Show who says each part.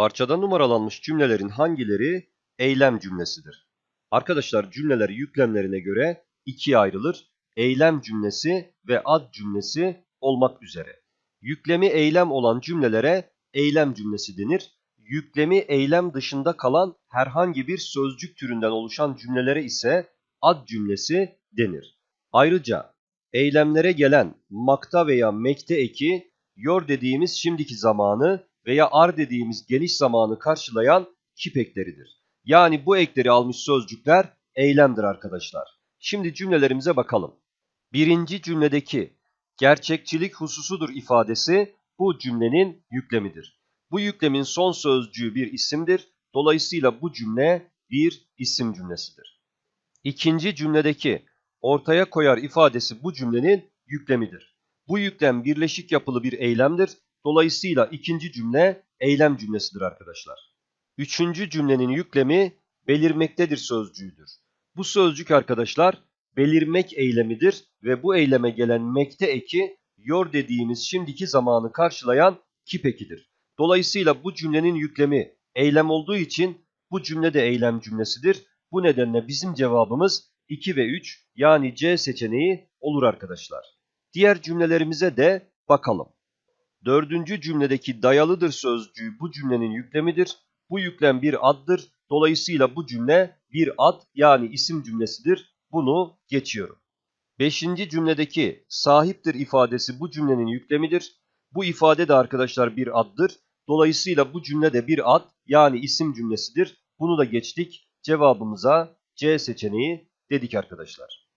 Speaker 1: Parçada numaralanmış cümlelerin hangileri eylem cümlesidir? Arkadaşlar cümleler yüklemlerine göre ikiye ayrılır. Eylem cümlesi ve ad cümlesi olmak üzere. Yüklemi eylem olan cümlelere eylem cümlesi denir. Yüklemi eylem dışında kalan herhangi bir sözcük türünden oluşan cümlelere ise ad cümlesi denir. Ayrıca eylemlere gelen makta veya mekte eki yor dediğimiz şimdiki zamanı veya ar dediğimiz geniş zamanı karşılayan kip ekleridir. Yani bu ekleri almış sözcükler eylemdir arkadaşlar. Şimdi cümlelerimize bakalım. Birinci cümledeki gerçekçilik hususudur ifadesi bu cümlenin yüklemidir. Bu yüklemin son sözcüğü bir isimdir. Dolayısıyla bu cümle bir isim cümlesidir. İkinci cümledeki ortaya koyar ifadesi bu cümlenin yüklemidir. Bu yüklem birleşik yapılı bir eylemdir. Dolayısıyla ikinci cümle eylem cümlesidir arkadaşlar. Üçüncü cümlenin yüklemi belirmektedir sözcüğüdür. Bu sözcük arkadaşlar belirmek eylemidir ve bu eyleme gelen mekte eki yor dediğimiz şimdiki zamanı karşılayan kip ekidir. Dolayısıyla bu cümlenin yüklemi eylem olduğu için bu cümle de eylem cümlesidir. Bu nedenle bizim cevabımız 2 ve 3 yani C seçeneği olur arkadaşlar. Diğer cümlelerimize de bakalım. Dördüncü cümledeki dayalıdır sözcüğü bu cümlenin yüklemidir. Bu yüklem bir addır. Dolayısıyla bu cümle bir ad yani isim cümlesidir. Bunu geçiyorum. Beşinci cümledeki sahiptir ifadesi bu cümlenin yüklemidir. Bu ifade de arkadaşlar bir addır. Dolayısıyla bu cümle de bir ad yani isim cümlesidir. Bunu da geçtik. Cevabımıza C seçeneği dedik arkadaşlar.